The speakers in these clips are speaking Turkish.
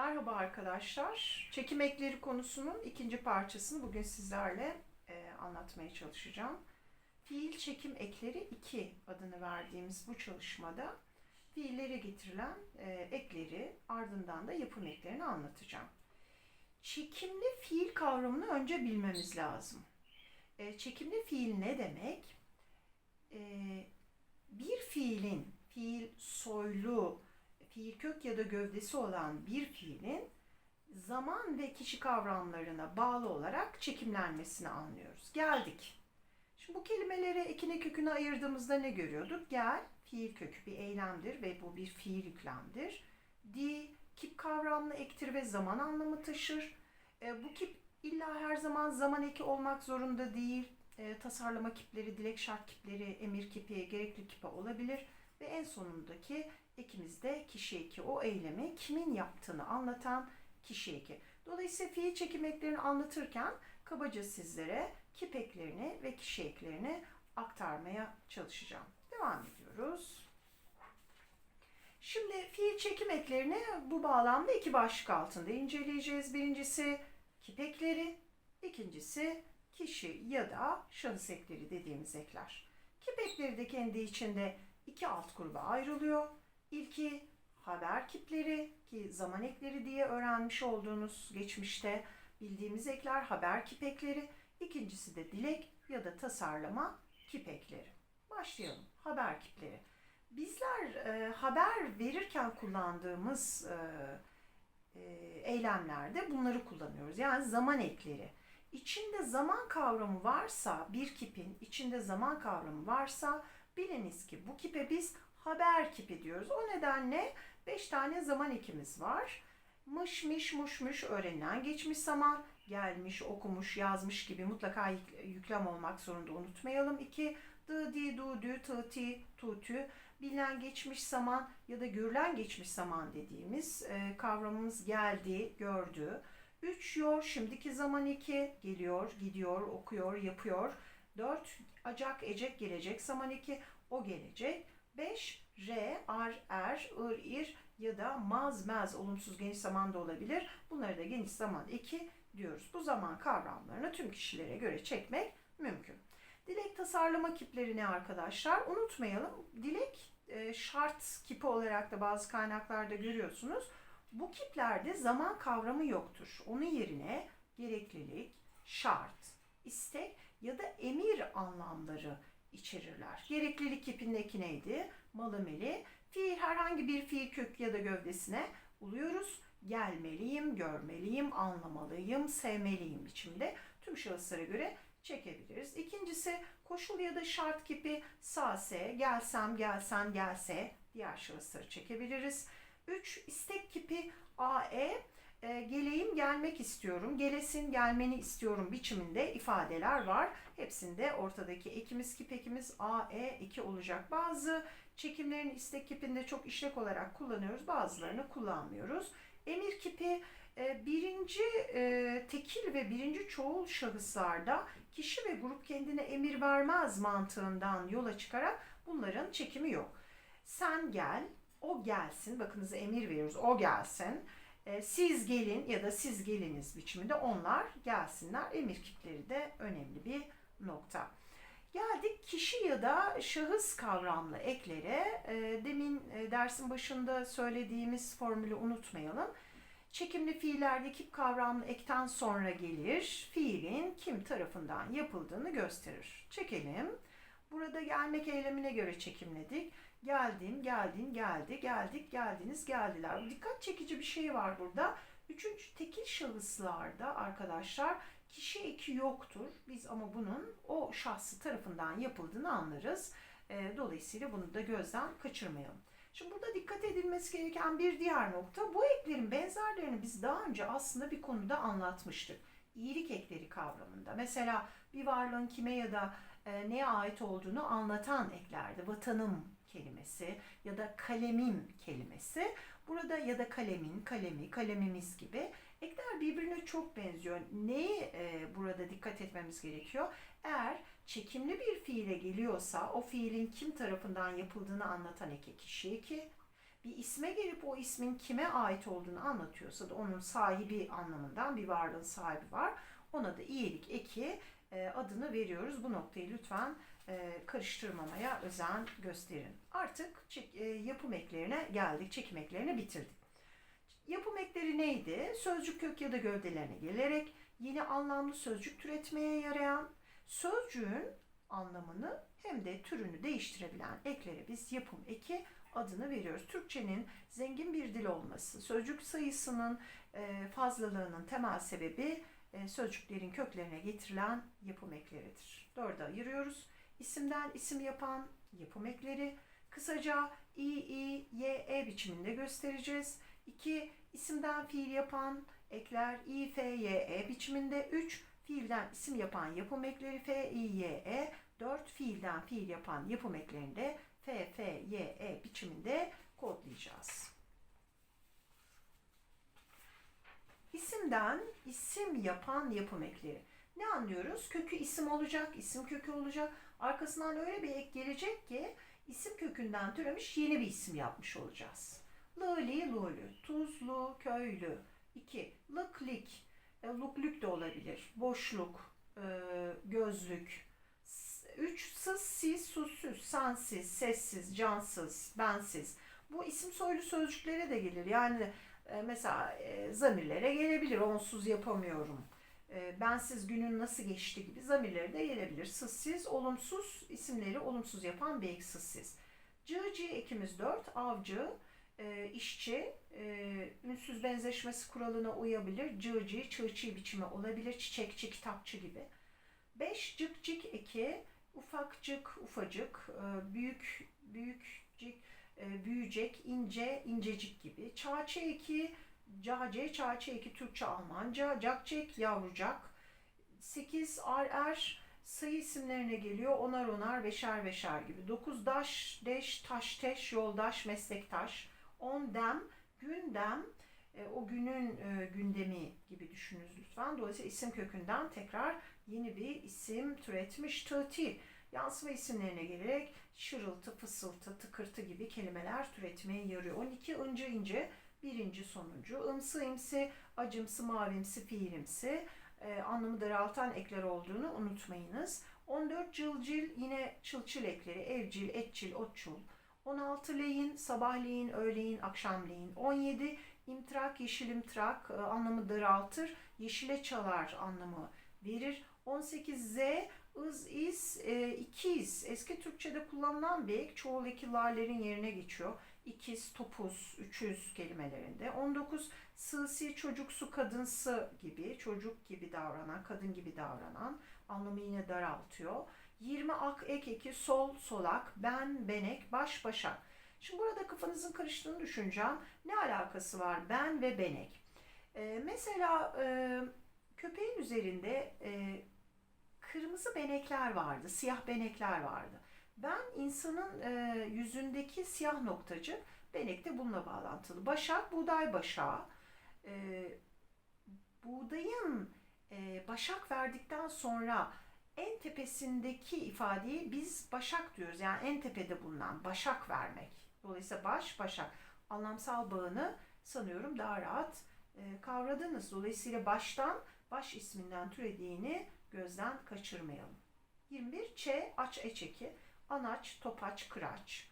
Merhaba arkadaşlar. Çekim ekleri konusunun ikinci parçasını bugün sizlerle e, anlatmaya çalışacağım. Fiil çekim ekleri 2 adını verdiğimiz bu çalışmada fiillere getirilen e, ekleri ardından da yapım eklerini anlatacağım. Çekimli fiil kavramını önce bilmemiz lazım. E, çekimli fiil ne demek? E, bir fiilin, fiil soylu, fiil kök ya da gövdesi olan bir fiilin zaman ve kişi kavramlarına bağlı olarak çekimlenmesini anlıyoruz. Geldik. Şimdi bu kelimeleri ekine köküne ayırdığımızda ne görüyorduk? Gel, fiil kökü bir eylemdir ve bu bir fiil yüklemdir. Di, kip kavramlı ektir ve zaman anlamı taşır. E, bu kip illa her zaman zaman eki olmak zorunda değil. E, tasarlama kipleri, dilek şart kipleri, emir kipi, gerekli kipi olabilir. Ve en sonundaki ekimizde kişi eki. O eylemi kimin yaptığını anlatan kişi eki. Dolayısıyla fiil çekim eklerini anlatırken kabaca sizlere kip eklerini ve kişi eklerini aktarmaya çalışacağım. Devam ediyoruz. Şimdi fiil çekim eklerini bu bağlamda iki başlık altında inceleyeceğiz. Birincisi kip ekleri, ikincisi kişi ya da şahıs ekleri dediğimiz ekler. Kip ekleri de kendi içinde iki alt gruba ayrılıyor. İlki haber kipleri ki zaman ekleri diye öğrenmiş olduğunuz geçmişte bildiğimiz ekler haber kip ekleri. İkincisi de dilek ya da tasarlama kip ekleri. Başlayalım. Haber kipleri. Bizler e, haber verirken kullandığımız e, e, eylemlerde bunları kullanıyoruz. Yani zaman ekleri. İçinde zaman kavramı varsa, bir kipin içinde zaman kavramı varsa biliniz ki bu kipe biz haber kipi diyoruz. O nedenle 5 tane zaman ekimiz var. Mış, miş, muş, muş öğrenilen geçmiş zaman, gelmiş, okumuş, yazmış gibi mutlaka yüklem olmak zorunda unutmayalım. 2. Dı, di, du, dü, tı, ti, tu, tü. Bilinen geçmiş zaman ya da görülen geçmiş zaman dediğimiz e, kavramımız geldi, gördü. 3. Yor, şimdiki zaman 2. Geliyor, gidiyor, okuyor, yapıyor. 4. Acak, ecek, gelecek zaman 2. O gelecek. 5. R, ar, er, ır, ir ya da maz, mez olumsuz geniş zaman da olabilir. Bunları da geniş zaman 2 diyoruz. Bu zaman kavramlarını tüm kişilere göre çekmek mümkün. Dilek tasarlama kipleri ne arkadaşlar? Unutmayalım. Dilek e, şart kipi olarak da bazı kaynaklarda görüyorsunuz. Bu kiplerde zaman kavramı yoktur. Onun yerine gereklilik, şart, istek ya da emir anlamları içerirler. Gereklilik kipindeki neydi? Malameli. Fiil herhangi bir fiil kök ya da gövdesine uluyoruz. Gelmeliyim, görmeliyim, anlamalıyım, sevmeliyim biçimde tüm şahıslara göre çekebiliriz. İkincisi koşul ya da şart kipi sase, gelsem, gelsen, gelse diğer şahısları çekebiliriz. 3. istek kipi AE, e, geleyim gelmek istiyorum, gelesin gelmeni istiyorum biçiminde ifadeler var. Hepsinde ortadaki ekimiz kip ekimiz AE2 olacak. Bazı çekimlerin istek kipinde çok işlek olarak kullanıyoruz, bazılarını kullanmıyoruz. Emir kipi e, birinci e, tekil ve birinci çoğul şahıslarda kişi ve grup kendine emir vermez mantığından yola çıkarak bunların çekimi yok. Sen gel, o gelsin. Bakınız emir veriyoruz. O gelsin. E, siz gelin ya da siz geliniz biçiminde onlar gelsinler. Emir kipleri de önemli bir nokta. Geldik kişi ya da şahıs kavramlı eklere. E, demin e, dersin başında söylediğimiz formülü unutmayalım. Çekimli fiillerde kip kavramlı ekten sonra gelir. Fiilin kim tarafından yapıldığını gösterir. Çekelim. Burada gelmek eylemine göre çekimledik. Geldim, geldin, geldi, geldik, geldiniz, geldiler. Dikkat çekici bir şey var burada. Üçüncü tekil şahıslarda arkadaşlar kişi eki yoktur. Biz ama bunun o şahsı tarafından yapıldığını anlarız. Dolayısıyla bunu da gözden kaçırmayalım. Şimdi burada dikkat edilmesi gereken bir diğer nokta bu eklerin benzerlerini biz daha önce aslında bir konuda anlatmıştık. İyilik ekleri kavramında. Mesela bir varlığın kime ya da e, neye ait olduğunu anlatan eklerde vatanım kelimesi ya da kalemim kelimesi. Burada ya da kalemin, kalemi, kalemimiz gibi ekler birbirine çok benziyor. Neye e, burada dikkat etmemiz gerekiyor? Eğer çekimli bir fiile geliyorsa o fiilin kim tarafından yapıldığını anlatan eki kişi eki bir isme gelip o ismin kime ait olduğunu anlatıyorsa da onun sahibi anlamından bir varlığın sahibi var. Ona da iyilik eki e, adını veriyoruz. Bu noktayı lütfen karıştırmamaya özen gösterin. Artık e, yapım eklerine geldik. Çekim eklerini bitirdik. Yapım ekleri neydi? Sözcük kök ya da gövdelerine gelerek yeni anlamlı sözcük türetmeye yarayan sözcüğün anlamını hem de türünü değiştirebilen eklere biz yapım eki adını veriyoruz. Türkçenin zengin bir dil olması, sözcük sayısının e, fazlalığının temel sebebi e, sözcüklerin köklerine getirilen yapım ekleridir. Dörde ayırıyoruz. İsimden isim yapan yapım ekleri. Kısaca i, i, y, e biçiminde göstereceğiz. 2. isimden fiil yapan ekler i, f, y, e biçiminde. 3. Fiilden isim yapan yapım ekleri f, i, y, e. 4. Fiilden fiil yapan yapım eklerini de f, f, y, e biçiminde kodlayacağız. İsimden isim yapan yapım ekleri. Ne anlıyoruz? Kökü isim olacak, isim kökü olacak. Arkasından öyle bir ek gelecek ki isim kökünden türemiş yeni bir isim yapmış olacağız. Lili, lulü, tuzlu, köylü. 2. Lıklik, e, luklük de olabilir. Boşluk, e, gözlük. 3. Sız, siz, susuz, sensiz, sessiz, cansız, bensiz. Bu isim soylu sözcüklere de gelir. Yani e, mesela zamirlere gelebilir. Onsuz yapamıyorum. E, bensiz günün nasıl geçti gibi zamirlere de gelebilir. Sızsiz, olumsuz isimleri olumsuz yapan bir ek sızsiz. Cığcı ekimiz 4. Avcı, e, işçi, e, ünsüz benzeşmesi kuralına uyabilir. Cığcı, çığçı biçimi olabilir. Çiçekçi, kitapçı gibi. 5. Cıkcık eki, ufakcık, ufacık, e, büyük, büyükcik, e, büyüyecek, ince, incecik gibi. Çağçı eki, cace, çağçı eki Türkçe, Almanca, cakcek, yavrucak. 8 ar er sayı isimlerine geliyor. Onar onar, beşer beşer gibi. 9 daş, deş, taş, teş, yoldaş, meslektaş. 10 dem, gündem, e, o günün e, gündemi gibi düşününüz lütfen. Dolayısıyla isim kökünden tekrar yeni bir isim türetmiş. Tığti, yansıma isimlerine gelerek şırıltı, fısıltı, tıkırtı gibi kelimeler türetmeye yarıyor. 12 ince ince, birinci sonuncu. Imsı, imsi, acımsı, mavimsi, fiilimsi e, anlamı daraltan ekler olduğunu unutmayınız. 14 cılcil yine çılçıl ekleri, evcil, etçil, otçul. 16 leyin, sabahleyin, öğleyin, akşamleyin. 17 imtrak, yeşilimtrak e, anlamı daraltır, yeşile çalar anlamı verir. 18 z, ız, is, e, ikiz. Eski Türkçe'de kullanılan bir ek, çoğul eki larlerin yerine geçiyor. İkiz, topuz, üçüz kelimelerinde. 19 sığsi, çocuksu, kadınsı gibi, çocuk gibi davranan, kadın gibi davranan anlamı yine daraltıyor. 20 ak, ek, eki, sol, solak, ben, benek, baş, başak. Şimdi burada kafanızın karıştığını düşüneceğim. Ne alakası var ben ve benek? Ee, mesela e, köpeğin üzerinde e, kırmızı benekler vardı, siyah benekler vardı. Ben insanın e, yüzündeki siyah noktacık benek de bununla bağlantılı. Başak, buğday başağı. E, buğdayın e, başak verdikten sonra en tepesindeki ifadeyi biz başak diyoruz. Yani en tepede bulunan başak vermek. Dolayısıyla baş, başak anlamsal bağını sanıyorum daha rahat e, kavradınız. Dolayısıyla baştan baş isminden türediğini gözden kaçırmayalım. 21 Ç, aç, eçeki, anaç, topaç, kıraç.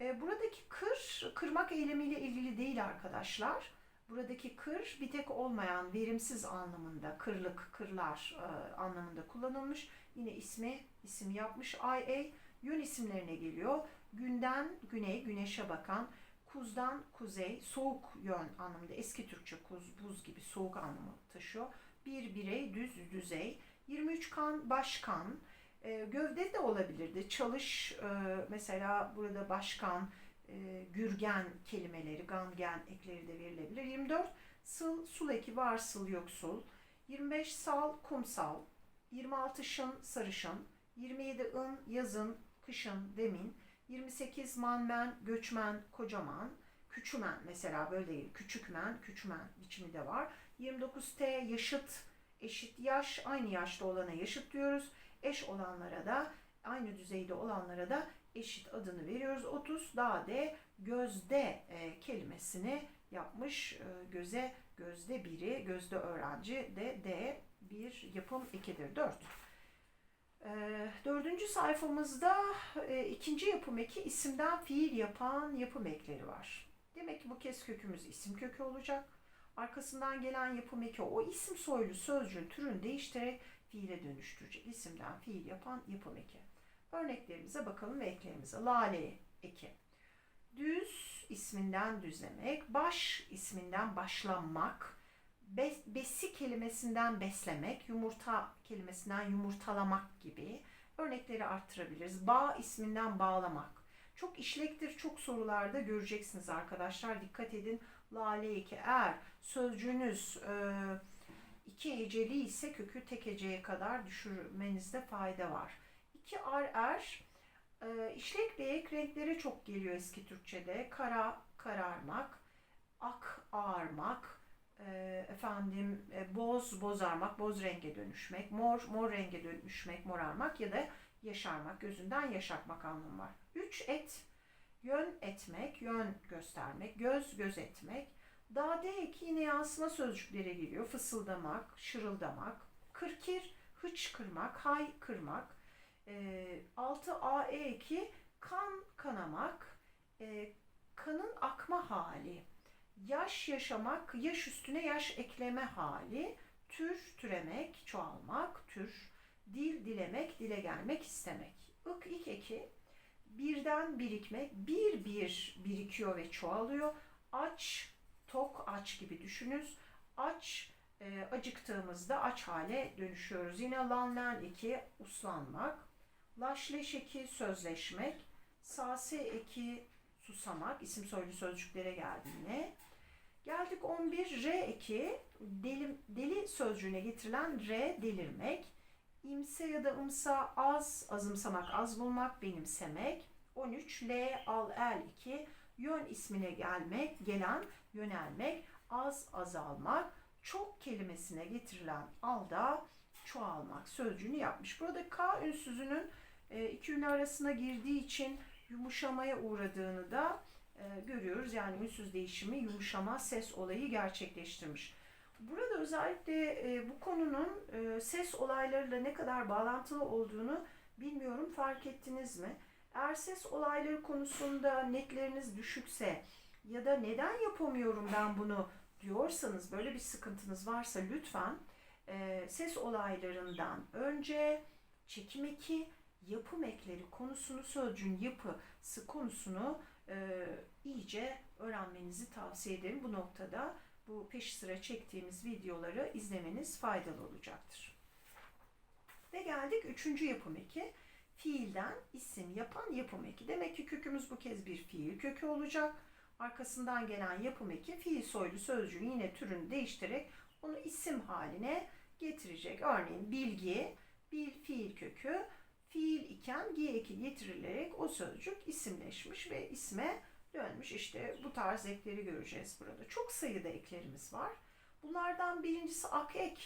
E, buradaki kır, kırmak eylemiyle ilgili değil arkadaşlar. Buradaki kır bir tek olmayan verimsiz anlamında, kırlık, kırlar e, anlamında kullanılmış. Yine ismi isim yapmış. I, yön isimlerine geliyor. Günden güney, güneşe bakan, kuzdan kuzey, soğuk yön anlamında. Eski Türkçe kuz, buz gibi soğuk anlamı taşıyor. Bir birey, düz, düzey. 23 kan, başkan. E, gövde de olabilirdi. Çalış, e, mesela burada başkan, e, gürgen kelimeleri, gangen ekleri de verilebilir. 24 sıl, sul eki varsıl yoksul. 25 sal, kumsal. 26 şın, sarışın. 27 ın, yazın, kışın, demin. 28 manmen, göçmen, kocaman. Küçümen mesela böyle değil. Küçükmen, küçümen biçimi de var. 29 T yaşıt, eşit yaş, aynı yaşta olana yaşıt diyoruz. Eş olanlara da, aynı düzeyde olanlara da eşit adını veriyoruz. 30 daha de gözde e, kelimesini yapmış. E, göze gözde biri, gözde öğrenci de D bir yapım ekidir. 4. E, dördüncü sayfamızda e, ikinci yapım eki isimden fiil yapan yapım ekleri var. Demek ki bu kez kökümüz isim kökü olacak. Arkasından gelen yapım eki o isim soylu sözcüğün türünü değiştirerek fiile dönüştürecek. İsimden fiil yapan yapım eki. Örneklerimize bakalım ve eklerimize. Lale eki. Düz isminden düzlemek, baş isminden başlanmak, be- besi kelimesinden beslemek, yumurta kelimesinden yumurtalamak gibi örnekleri arttırabiliriz. Bağ isminden bağlamak. Çok işlektir, çok sorularda göreceksiniz arkadaşlar. Dikkat edin. Lale eki eğer sözcüğünüz e, iki heceli ise kökü tek heceye kadar düşürmenizde fayda var. İki ar er e, işlek ve ek renkleri çok geliyor eski Türkçe'de. Kara, kararmak, ak, ağarmak, e, efendim e, boz, bozarmak, boz renge dönüşmek, mor, mor renge dönüşmek, morarmak ya da yaşarmak, gözünden yaşartmak anlamı var. Üç et, yön etmek, yön göstermek, göz, göz etmek. Dade eki yine yansıma sözcüklere giriyor. Fısıldamak, şırıldamak. Kırkir, hıçkırmak, hay kırmak. E, 6 AE eki kan kanamak, e, kanın akma hali. Yaş yaşamak, yaş üstüne yaş ekleme hali. Tür türemek, çoğalmak, tür. Dil dilemek, dile gelmek istemek. Ik ik eki birden birikmek, bir bir birikiyor ve çoğalıyor. Aç, tok aç gibi düşünüz. Aç e, acıktığımızda aç hale dönüşüyoruz. Yine lan lan iki uslanmak. Laşleş eki sözleşmek. Sase eki susamak. isim soylu sözcüklere geldi yine. Geldik 11 re eki deli, deli sözcüğüne getirilen re delirmek. İmse ya da ımsa az, azımsamak, az bulmak, benimsemek. 13 L al el 2 yön ismine gelmek, gelen, yönelmek, az, azalmak, çok kelimesine getirilen alda çoğalmak sözcüğünü yapmış. Burada K ünsüzünün e, iki ünlü arasına girdiği için yumuşamaya uğradığını da e, görüyoruz. Yani ünsüz değişimi yumuşama ses olayı gerçekleştirmiş. Burada özellikle e, bu konunun ses olaylarıyla ne kadar bağlantılı olduğunu bilmiyorum fark ettiniz mi? Eğer ses olayları konusunda netleriniz düşükse ya da neden yapamıyorum ben bunu diyorsanız böyle bir sıkıntınız varsa lütfen e, ses olaylarından önce çekim eki, yapım ekleri konusunu, sözcüğün yapısı konusunu e, iyice öğrenmenizi tavsiye ederim. Bu noktada bu peş sıra çektiğimiz videoları izlemeniz faydalı olacaktır. Ve geldik üçüncü yapım eki. Fiilden isim yapan yapım eki. Demek ki kökümüz bu kez bir fiil kökü olacak. Arkasından gelen yapım eki fiil soylu sözcüğün yine türünü değiştirerek onu isim haline getirecek. Örneğin bilgi, bil fiil kökü, fiil iken gi eki getirilerek o sözcük isimleşmiş ve isme dönmüş. İşte bu tarz ekleri göreceğiz burada. Çok sayıda eklerimiz var. Bunlardan birincisi ak ek.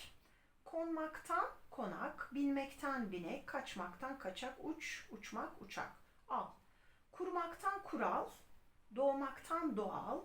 Konmaktan konak, binmekten binek, kaçmaktan kaçak, uç, uçmak, uçak. Al. Kurmaktan kural, doğmaktan doğal,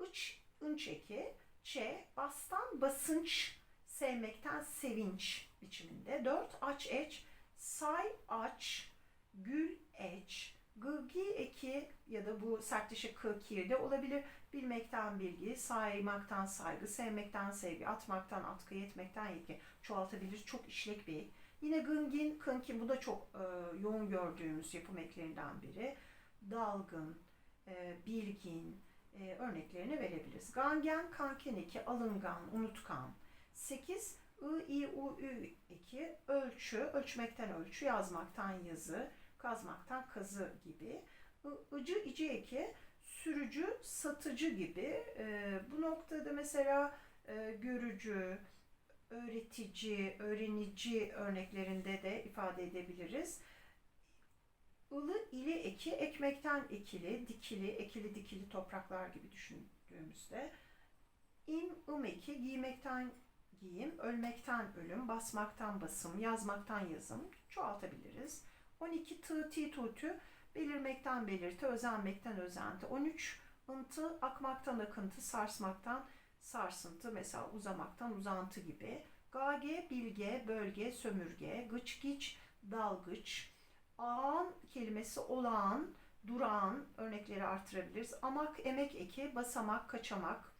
ıç, ınç eki, çe, bastan basınç, sevmekten sevinç biçiminde. Dört, aç eç, say aç, gül eç, gılgi eki ya da bu sertleşik kı kirde olabilir. Bilmekten bilgi, saymaktan saygı, sevmekten sevgi, atmaktan atkı, yetmekten yetki çoğaltabilir. Çok işlek bir ek. Yine gıngin, kınkin bu da çok e, yoğun gördüğümüz yapım eklerinden biri. Dalgın, e, bilgin e, örneklerini verebiliriz. Gangen, kanken eki, alıngan, unutkan. 8. I, I, U, Ü eki, ölçü, ölçmekten ölçü, yazmaktan yazı, kazmaktan kazı gibi. I, ıcı, ici eki, sürücü, satıcı gibi. E, bu noktada mesela e, görücü, öğretici, öğrenici örneklerinde de ifade edebiliriz. Ilı ili eki, ekmekten ekili, dikili, ekili dikili topraklar gibi düşündüğümüzde. İm, ım eki, giymekten giyim, ölmekten ölüm, basmaktan basım, yazmaktan yazım çoğaltabiliriz. 12 tı, ti, tu, tü, belirmekten belirti, özenmekten özenti. 13 ıntı, akmaktan akıntı, sarsmaktan sarsıntı, mesela uzamaktan uzantı gibi. Gage, bilge, bölge, sömürge, gıç, giç, dalgıç. Ağan kelimesi olağan, durağan örnekleri artırabiliriz. Amak, emek eki, basamak, kaçamak.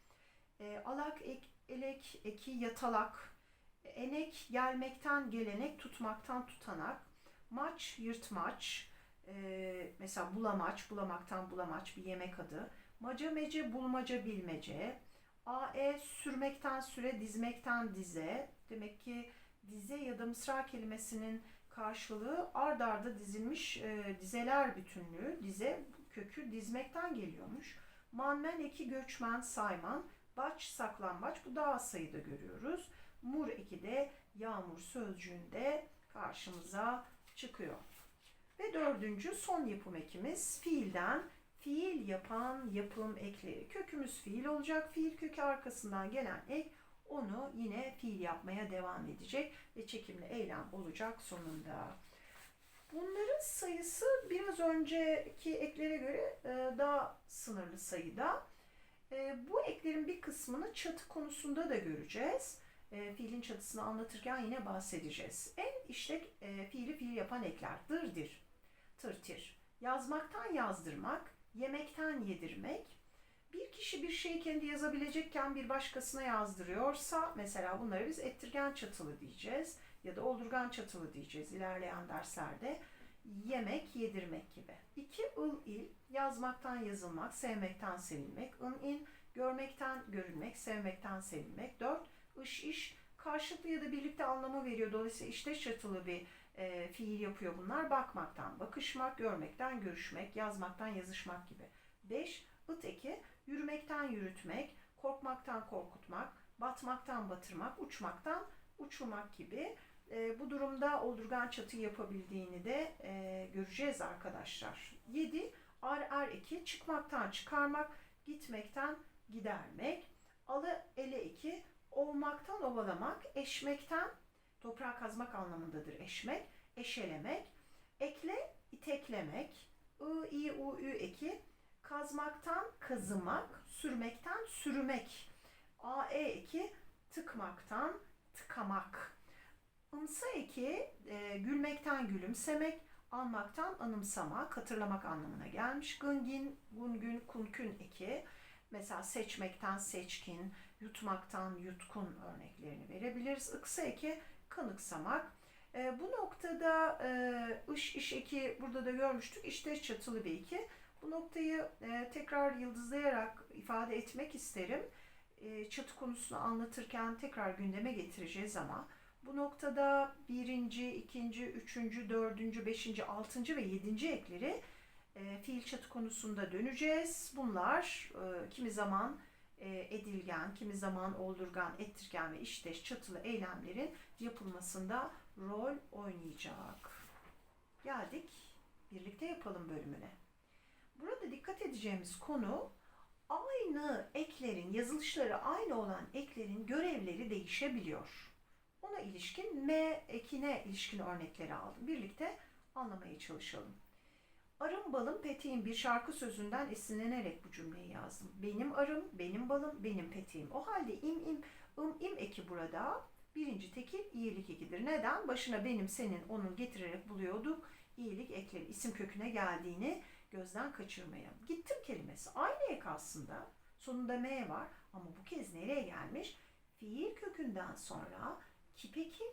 E, alak, ek, elek, eki, yatalak. Enek, gelmekten gelenek, tutmaktan tutanak. Maç, yırtmaç. E, mesela bulamaç, bulamaktan bulamaç bir yemek adı. Maca, mece, bulmaca, bilmece. AE sürmekten süre, dizmekten dize. Demek ki dize ya da mısra kelimesinin karşılığı ard arda dizilmiş e, dizeler bütünlüğü. Dize kökü dizmekten geliyormuş. Manmen eki göçmen sayman. Baç saklambaç bu daha sayıda görüyoruz. Mur eki de yağmur sözcüğünde karşımıza çıkıyor. Ve dördüncü son yapım ekimiz fiilden fiil yapan yapım ekleri. Kökümüz fiil olacak. Fiil kökü arkasından gelen ek onu yine fiil yapmaya devam edecek ve çekimli eylem olacak sonunda. Bunların sayısı biraz önceki eklere göre e, daha sınırlı sayıda. E, Bu eklerin bir kısmını çatı konusunda da göreceğiz. E, Fiilin çatısını anlatırken yine bahsedeceğiz. En işlek fiili fiil yapan ekler. Dırdir, tırtir. Yazmaktan yazdırmak, yemekten yedirmek. Bir kişi bir şeyi kendi yazabilecekken bir başkasına yazdırıyorsa mesela bunları biz ettirgen çatılı diyeceğiz ya da oldurgan çatılı diyeceğiz ilerleyen derslerde. Yemek, yedirmek gibi. İki ıl il, yazmaktan yazılmak, sevmekten sevilmek. ın in, görmekten görülmek, sevmekten sevilmek. Dört, ış iş, karşılıklı ya da birlikte anlamı veriyor. Dolayısıyla işte çatılı bir e, fiil yapıyor bunlar. Bakmaktan bakışmak, görmekten görüşmek, yazmaktan yazışmak gibi. 5. ıt eki yürümekten yürütmek, korkmaktan korkutmak, batmaktan batırmak, uçmaktan uçurmak gibi. E, bu durumda oldurgan çatı yapabildiğini de e, göreceğiz arkadaşlar. 7. Ar er eki çıkmaktan çıkarmak, gitmekten gidermek. Alı ele eki ovmaktan ovalamak, eşmekten toprağı kazmak anlamındadır eşmek, eşelemek, ekle, iteklemek, ı, i, u, ü eki, kazmaktan kazımak, sürmekten sürmek, a, e eki, tıkmaktan tıkamak, ımsa eki, e, gülmekten gülümsemek, anmaktan anımsamak, hatırlamak anlamına gelmiş. Gıngin, gungün, kunkün eki, mesela seçmekten seçkin, yutmaktan yutkun örneklerini verebiliriz. Iksa eki, kanıksamak. E, bu noktada e, ış iş eki burada da görmüştük. İşte çatılı bir eki. Bu noktayı e, tekrar yıldızlayarak ifade etmek isterim. E, çatı konusunu anlatırken tekrar gündeme getireceğiz ama bu noktada birinci, ikinci, üçüncü, dördüncü, beşinci, altıncı ve yedinci ekleri e, fiil çatı konusunda döneceğiz. Bunlar e, kimi zaman e, edilgen, kimi zaman oldurgan, ettirgen ve işteş çatılı eylemlerin yapılmasında rol oynayacak. Geldik birlikte yapalım bölümüne. Burada dikkat edeceğimiz konu aynı eklerin, yazılışları aynı olan eklerin görevleri değişebiliyor. Ona ilişkin M ekine ilişkin örnekleri aldım. Birlikte anlamaya çalışalım. Arım balım peteğim bir şarkı sözünden esinlenerek bu cümleyi yazdım. Benim arım, benim balım, benim peteğim. O halde im im, ım im eki burada birinci tekil iyilik ekidir. Neden? Başına benim, senin, onun getirerek buluyorduk. İyilik ekleri isim köküne geldiğini gözden kaçırmayalım. Gittim kelimesi aynı ek aslında. Sonunda M var ama bu kez nereye gelmiş? Fiil kökünden sonra kipeki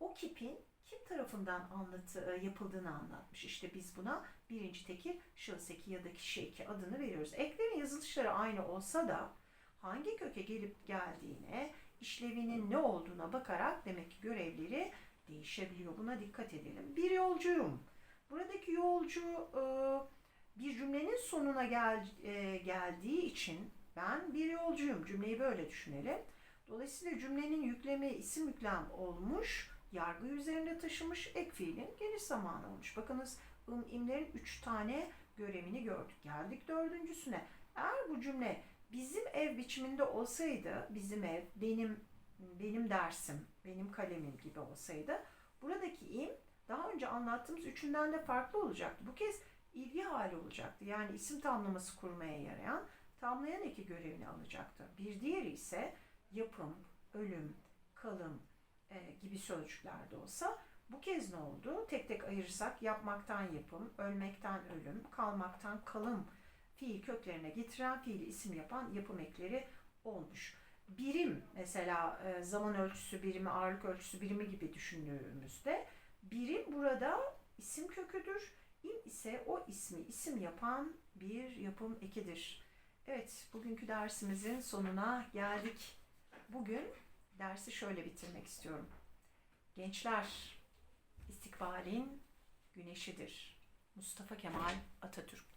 o kipin kim tarafından anlatı, yapıldığını anlatmış. İşte biz buna birinci tekil şahıs eki ya da kişi adını veriyoruz. Eklerin yazılışları aynı olsa da hangi köke gelip geldiğine, işlevinin ne olduğuna bakarak demek ki görevleri değişebiliyor. Buna dikkat edelim. Bir yolcuyum. Buradaki yolcu e, bir cümlenin sonuna gel, e, geldiği için ben bir yolcuyum. Cümleyi böyle düşünelim. Dolayısıyla cümlenin yüklemi isim yüklem olmuş, yargı üzerinde taşımış, ek fiilin geniş zamanı olmuş. Bakınız ım imlerin üç tane görevini gördük. Geldik dördüncüsüne. Eğer bu cümle bizim ev biçiminde olsaydı, bizim ev, benim benim dersim, benim kalemim gibi olsaydı, buradaki im daha önce anlattığımız üçünden de farklı olacaktı. Bu kez ilgi hali olacaktı. Yani isim tamlaması kurmaya yarayan tamlayan eki görevini alacaktı. Bir diğeri ise yapım, ölüm, kalım e, gibi sözcüklerde olsa bu kez ne oldu? Tek tek ayırırsak yapmaktan yapım, ölmekten ölüm, kalmaktan kalım fiil köklerine getiren fiili isim yapan yapım ekleri olmuş. Birim mesela e, zaman ölçüsü birimi, ağırlık ölçüsü birimi gibi düşündüğümüzde birim burada isim köküdür. İm ise o ismi isim yapan bir yapım ekidir. Evet, bugünkü dersimizin sonuna geldik. Bugün dersi şöyle bitirmek istiyorum. Gençler, istikbalin güneşidir. Mustafa Kemal Atatürk.